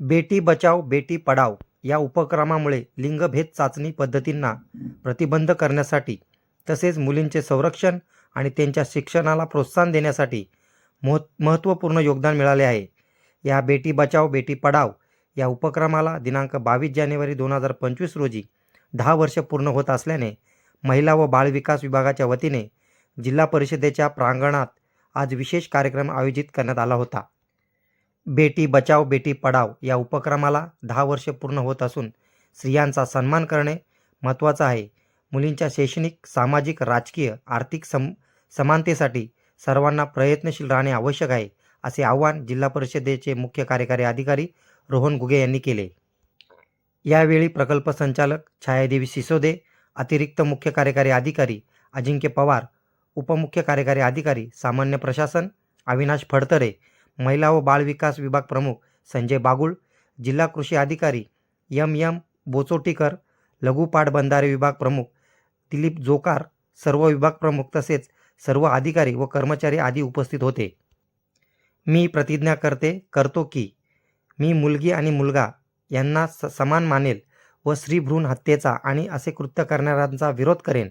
बेटी बचाव बेटी पढाव या उपक्रमामुळे लिंगभेद चाचणी पद्धतींना प्रतिबंध करण्यासाठी तसेच मुलींचे संरक्षण आणि त्यांच्या शिक्षणाला प्रोत्साहन देण्यासाठी मह महत्त्वपूर्ण योगदान मिळाले आहे. या बेटी बचाव बेटी पढाव या उपक्रमाला दिनांक बावीस जानेवारी दोन हजार पंचवीस रोजी दहा वर्ष पूर्ण होत असल्याने महिला व बालविकास विभागाच्या वतीने जिल्हा परिषदेच्या प्रांगणात आज विशेष कार्यक्रम आयोजित करण्यात आला होता. बेटी बचाव बेटी पढाव या उपक्रमाला दहा वर्षे पूर्ण होत असून स्त्रियांचा सन्मान करणे महत्त्वाचं आहे. मुलींच्या शैक्षणिक सामाजिक राजकीय आर्थिक सम समानतेसाठी सर्वांना प्रयत्नशील राहणे आवश्यक आहे असे आवाहन जिल्हा परिषदेचे मुख्य कार्यकारी अधिकारी रोहन गुगे यांनी केले. यावेळी प्रकल्प संचालक छायादेवी सिसोदे अतिरिक्त मुख्य कार्यकारी अधिकारी अजिंक्य पवार उपमुख्य कार्यकारी अधिकारी सामान्य प्रशासन अविनाश फडतरे महिला व बाल विकास विभाग प्रमुख संजय बागुळ जिल्हा कृषी अधिकारी एम एम बोचोटीकर लघु पाटबंधारे विभाग प्रमुख दिलीप जोकार सर्व विभाग प्रमुख तसेच सर्व अधिकारी व कर्मचारी आदी उपस्थित होते. मी प्रतिज्ञा करते करतो की मी मुलगी आणि मुलगा यांना स समान मानेल व स्त्रीभ्रूण हत्येचा आणि असे कृत्य करणाऱ्यांचा विरोध करेन.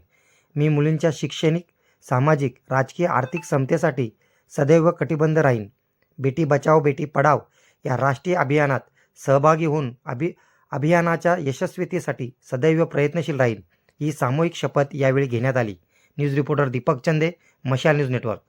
मी मुलींच्या शैक्षणिक सामाजिक राजकीय आर्थिक समतेसाठी सदैव कटिबंध राहीन. बेटी बचाव बेटी पढाव या राष्ट्रीय अभियानात सहभागी होऊन अभि अभियानाच्या यशस्वीतेसाठी सदैव प्रयत्नशील राहील. ही सामूहिक शपथ यावेळी घेण्यात आली. न्यूज रिपोर्टर दीपक चंदे मशाल न्यूज नेटवर्क.